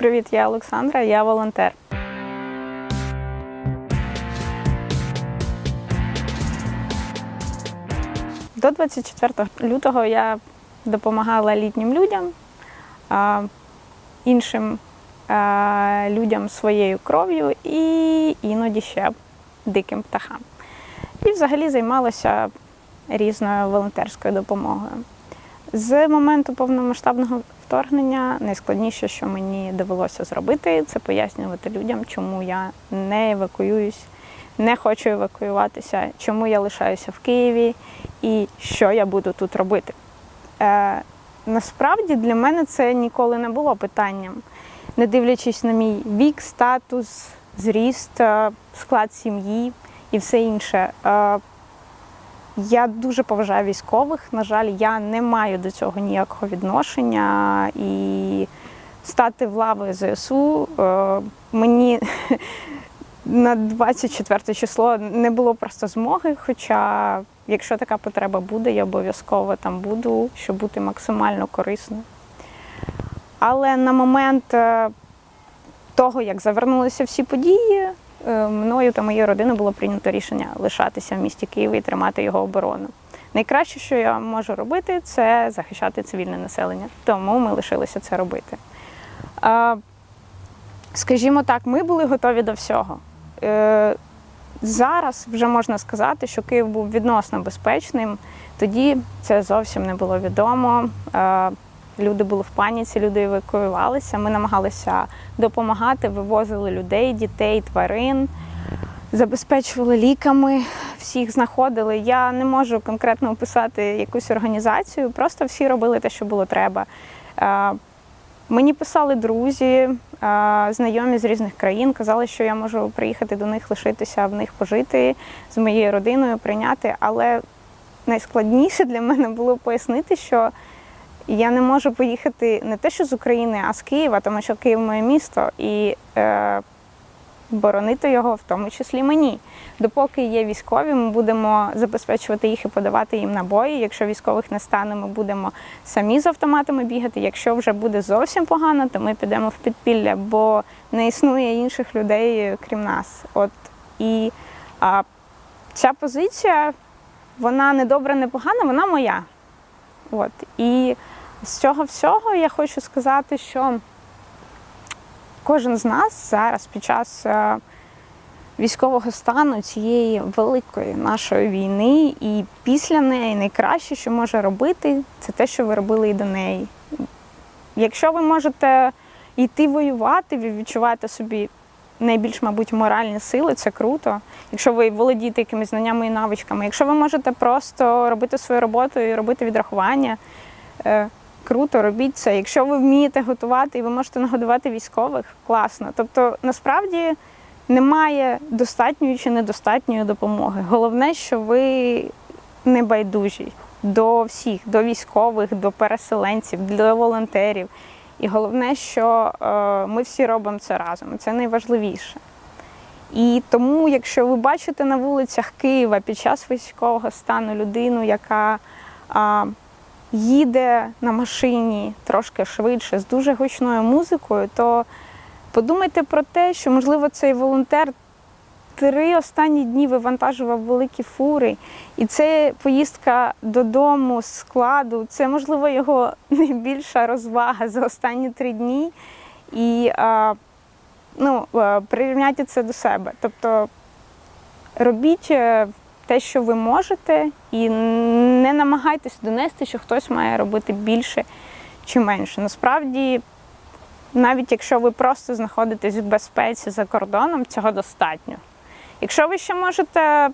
Привіт, я Олександра, я волонтер. До 24 лютого я допомагала літнім людям, іншим людям своєю кров'ю і іноді ще диким птахам. І взагалі займалася різною волонтерською допомогою. З моменту повномасштабного вторгнення найскладніше, що мені довелося зробити, це пояснювати людям, чому я не евакуююсь, не хочу евакуюватися, чому я лишаюся в Києві і що я буду тут робити. Е, насправді для мене це ніколи не було питанням, не дивлячись на мій вік, статус, зріст, е, склад сім'ї і все інше. Е, я дуже поважаю військових. На жаль, я не маю до цього ніякого відношення і стати в лави ЗСУ е, мені на 24 число не було просто змоги. Хоча, якщо така потреба буде, я обов'язково там буду, щоб бути максимально корисною. Але на момент е, того, як завернулися всі події, мною та моєю родиною було прийнято рішення лишатися в місті Києві і тримати його оборону. Найкраще, що я можу робити, це захищати цивільне населення. Тому ми лишилися це робити. Е, Скажімо так, ми були готові до всього. Е, Зараз вже можна сказати, що Київ був відносно безпечним. Тоді це зовсім не було відомо. Люди були в паніці, люди евакуювалися. Ми намагалися допомагати, вивозили людей, дітей, тварин, забезпечували ліками, всіх знаходили. Я не можу конкретно описати якусь організацію, просто всі робили те, що було треба. Мені писали друзі, знайомі з різних країн, казали, що я можу приїхати до них, лишитися в них пожити з моєю родиною, прийняти. Але найскладніше для мене було пояснити, що я не можу поїхати не те, що з України, а з Києва, тому що Київ моє місто, і е, боронити його в тому числі мені. Допоки є військові, ми будемо забезпечувати їх і подавати їм набої. Якщо військових не стане, ми будемо самі з автоматами бігати. Якщо вже буде зовсім погано, то ми підемо в підпілля, бо не існує інших людей, крім нас. От і а, ця позиція, вона не добра, не погана, вона моя. От. І з цього всього я хочу сказати, що кожен з нас зараз під час е, військового стану цієї великої нашої війни і після неї найкраще, що може робити, це те, що ви робили і до неї. Якщо ви можете йти воювати, ви відчуваєте собі найбільш, мабуть, моральні сили, це круто. Якщо ви володієте якимись знаннями і навичками, якщо ви можете просто робити свою роботу і робити відрахування, е, круто, робіть це. Якщо ви вмієте готувати і ви можете нагодувати військових, класно. Тобто, насправді немає достатньої чи недостатньої допомоги. Головне, що ви не байдужі до всіх, до військових, до переселенців, до волонтерів. І головне, що е, ми всі робимо це разом. Це найважливіше. І тому, якщо ви бачите на вулицях Києва під час військового стану людину, яка їде на машині трошки швидше з дуже гучною музикою, то подумайте про те, що, можливо, цей волонтер три останні дні вивантажував великі фури, і це поїздка додому з складу, це, можливо, його найбільша розвага за останні три дні. І ну, прирівняйте це до себе. Тобто робіть е, те, що ви можете, і не намагайтесь донести, що хтось має робити більше чи менше. Насправді, навіть якщо ви просто знаходитесь в безпеці за кордоном, цього достатньо. Якщо ви ще можете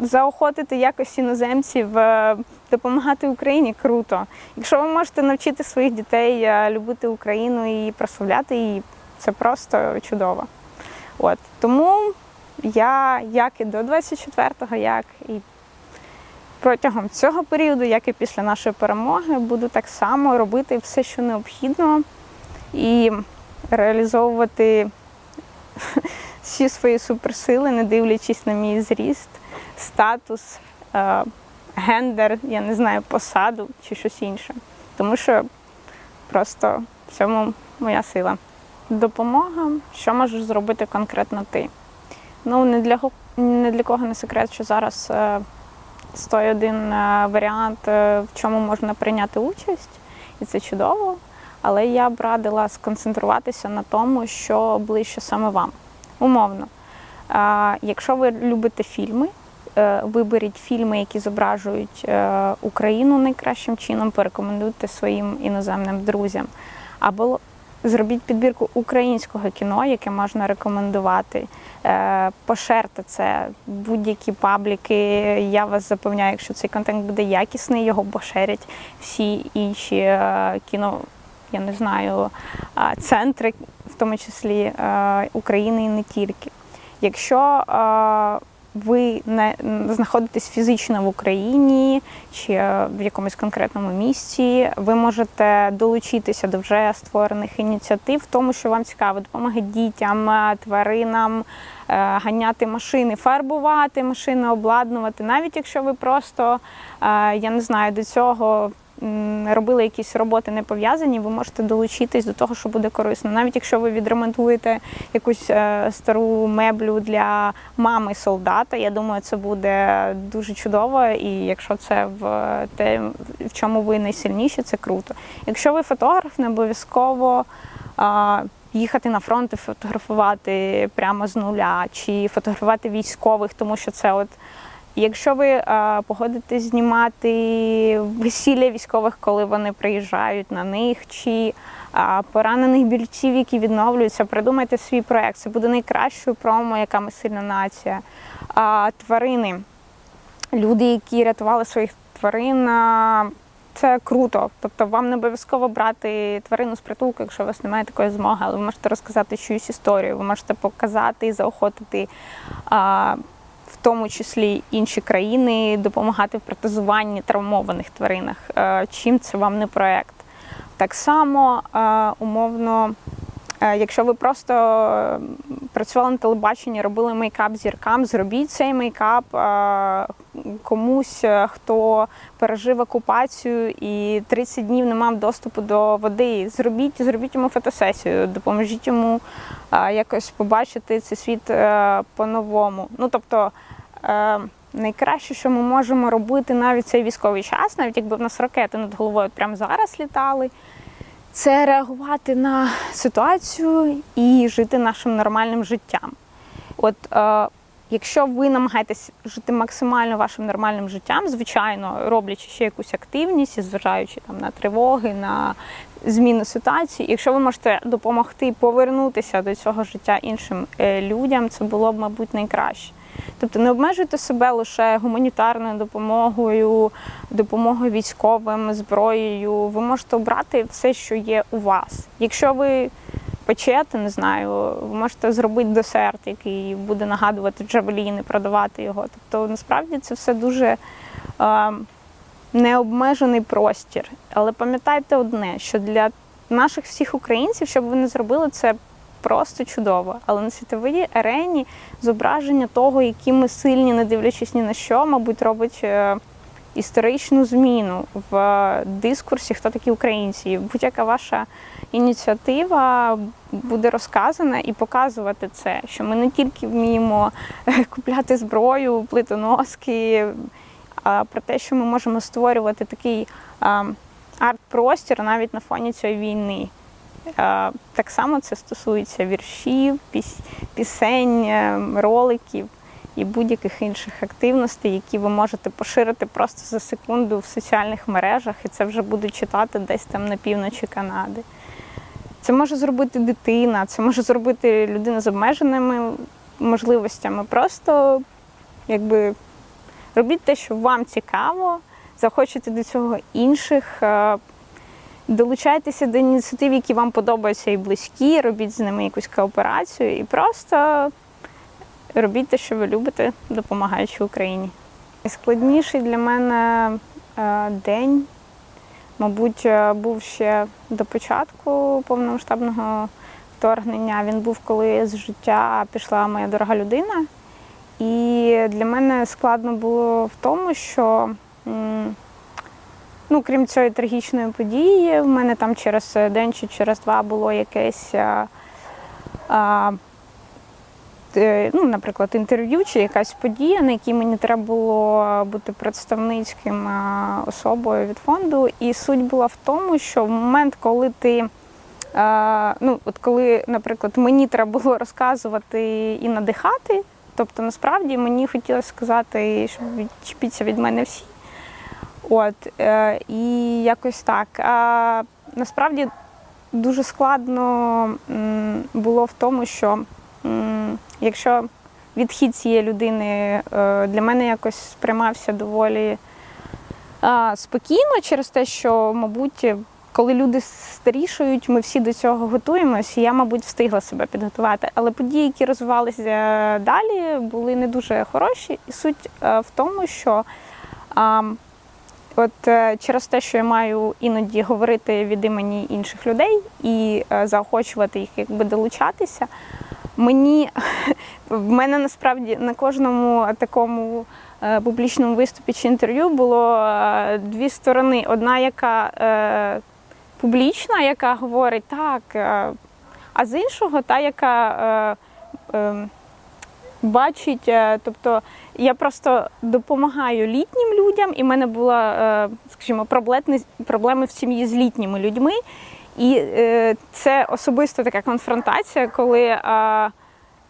заохотити якось іноземців е, допомагати Україні, круто. Якщо ви можете навчити своїх дітей е, любити Україну і прославляти її, це просто чудово. От тому я, як і до 24-го, як і протягом цього періоду, як і після нашої перемоги, буду так само робити все, що необхідно, і реалізовувати всі свої суперсили, не дивлячись на мій зріст, статус, е, гендер, я не знаю, посаду чи щось інше. Тому що просто в цьому моя сила. допомога, що можеш зробити конкретно ти. Ну, не для, не для кого не секрет, що зараз е, стоїть один е, варіант, е, в чому можна прийняти участь, і це чудово. Але я б радила сконцентруватися на тому, що ближче саме вам. Умовно. Е, Якщо ви любите фільми, е, виберіть фільми, які зображують е, Україну найкращим чином, порекомендуйте своїм іноземним друзям. Або зробіть підбірку українського кіно, яке можна рекомендувати. Е, Пошерте це будь-які пабліки. Я вас запевняю, якщо цей контент буде якісний, його поширять всі інші е, кіно, я не знаю, е, центри, в тому числі України і не тільки. Якщо ви не знаходитесь фізично в Україні чи е, в якомусь конкретному місці, ви можете долучитися до вже створених ініціатив, тому, що вам цікаво, допомоги дітям, е, тваринам, е, ганяти машини, фарбувати машини, обладнувати. Навіть якщо ви просто, я не знаю, до цього робили якісь роботи не пов'язані, ви можете долучитись до того, що буде корисно. Навіть якщо ви відремонтуєте якусь е, стару меблю для мами солдата, я думаю, це буде дуже чудово. І якщо це в те, в чому ви найсильніші, це круто. Якщо ви фотограф, не обов'язково. Їхати на фронт і фотографувати прямо з нуля, чи фотографувати військових, тому що це от Якщо ви е, погодитесь знімати весілля військових, коли вони приїжджають на них, чи е, поранених бійців, які відновлюються, придумайте свій проект. Це буде найкращою промо, яка ми сильна нація. Тварини, люди, які рятували своїх тварин. а, Це круто. Тобто вам не обов'язково брати тварину з притулку, якщо у вас немає такої змоги, але ви можете розказати чиюсь історію, ви можете показати і заохотити. А, тому числі інші країни допомагати в протезуванні травмованих тваринах. Е, Чим це вам не проект? Так само, е, умовно, якщо ви просто е, працювали на телебаченні, робили мейкап зіркам, зробіть цей мейкап е, комусь, е, хто пережив окупацію і 30 днів не мав доступу до води. Зробіть, зробіть йому фотосесію, допоможіть йому е, якось побачити цей світ е, по-новому. Ну тобто. Е, Найкраще, що ми можемо робити навіть цей військовий час, навіть якби в нас ракети над головою прямо зараз літали, це реагувати на ситуацію і жити нашим нормальним життям. От е, якщо ви намагаєтесь жити максимально вашим нормальним життям, звичайно, роблячи ще якусь активність, зважаючи там на тривоги, на зміну ситуації, якщо ви можете допомогти повернутися до цього життя іншим е, людям, це було б, мабуть, найкраще. Тобто не обмежуйте себе лише гуманітарною допомогою, допомогою військовим, зброєю. Ви можете обрати все, що є у вас. Якщо ви печете, не знаю, ви можете зробити десерт, який буде нагадувати джавеліни, продавати його. Тобто, насправді це все дуже е, необмежений простір. Але пам'ятайте одне, що для наших всіх українців, щоб ви не зробили це просто чудово. Але на світовій арені зображення того, які ми сильні, не дивлячись ні на що, мабуть, робить е, історичну зміну в дискурсі, хто такі українці. Будь-яка ваша ініціатива буде розказана і показувати це, що ми не тільки вміємо е, купляти зброю, плитоноски, а про те, що ми можемо створювати такий арт-простір навіть на фоні цієї війни. Е, Так само це стосується віршів, пісень, е, роликів і будь-яких інших активностей, які ви можете поширити просто за секунду в соціальних мережах, і це вже будуть читати десь там на півночі Канади. Це може зробити дитина, це може зробити людина з обмеженими можливостями. Просто якби робіть те, що вам цікаво, захочете до цього інших. Долучайтеся до ініціатив, які вам подобаються і близькі, робіть з ними якусь кооперацію і просто робіть те, що ви любите, допомагаючи Україні. Найскладніший для мене е, день, мабуть, е, був ще до початку повномасштабного вторгнення. Він був, коли з життя пішла моя дорога людина. І для мене складно було в тому, що. Ну, крім цієї трагічної події, в мене там через день чи через два було якесь е, а, е, ну, наприклад, інтерв'ю чи якась подія, на якій мені треба було бути представницьким а, особою від фонду. І суть була в тому, що в момент, коли ти. а, Ну, от коли, наприклад, мені треба було розказувати і надихати, тобто насправді мені хотілося сказати, щоб відчепіться від мене всі. От, е, і якось так. А насправді дуже складно було в тому, що м, якщо відхід цієї людини е, для мене якось сприймався доволі е, спокійно через те, що, мабуть, коли люди старішають, ми всі до цього готуємося, і я, мабуть, встигла себе підготувати. Але події, які розвивалися далі, були не дуже хороші. І суть е, в тому, що а, От е, через те, що я маю іноді говорити від імені інших людей і е, заохочувати їх якби долучатися, мені в мене насправді на кожному такому е, публічному виступі чи інтерв'ю було дві сторони. Одна, яка публічна, яка говорить так, а з іншого, та, яка е, е, бачить, е, тобто я просто допомагаю літнім людям, і в мене була, е, скажімо, проблеми, в сім'ї з літніми людьми. І е, це особисто така конфронтація, коли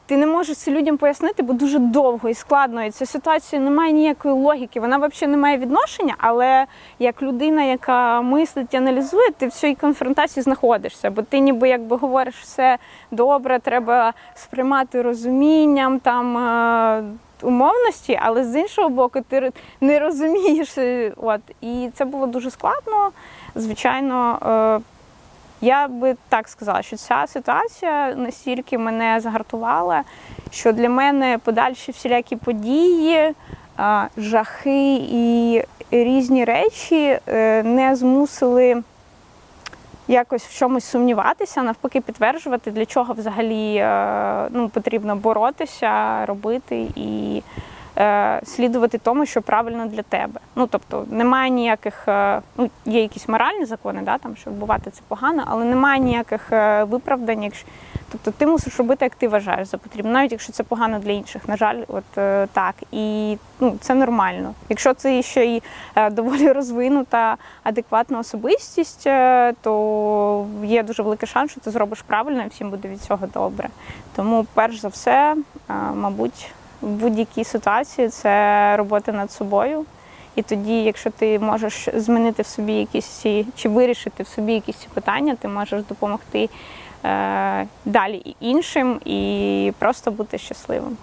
ти не можеш це людям пояснити, бо дуже довго і складно. І ця ситуація не має ніякої логіки. Вона взагалі не має відношення, але як людина, яка мислить і аналізує, ти в цій конфронтації знаходишся, бо ти ніби якби говориш все добре, треба сприймати розумінням там. е, Умовності, але з іншого боку, ти не розумієш. е, От і це було дуже складно. Звичайно, е, я би так сказала, що ця ситуація настільки мене загартувала, що для мене подальші всілякі події, жахи і різні речі е, не змусили якось в чомусь сумніватися, навпаки, підтверджувати, для чого взагалі е, ну, потрібно боротися, робити і е, слідувати тому, що правильно для тебе. Ну тобто немає ніяких, е, ну є якісь моральні закони, да, там що вбивати це погано, але немає ніяких е, виправдань. Якщо тобто ти мусиш робити, як ти вважаєш за потрібно, навіть якщо це погано для інших. На жаль, от е, так. І ну це нормально. Якщо це ще й е, доволі розвинута, адекватна особистість, е, то є дуже великий шанс, що ти зробиш правильно і всім буде від цього добре. Тому, перш за все, е, мабуть, в будь-якій ситуації це робота над собою. І тоді, якщо ти можеш змінити в собі якісь ці чи вирішити в собі якісь ці питання, ти можеш допомогти е, далі іншим і просто бути щасливим.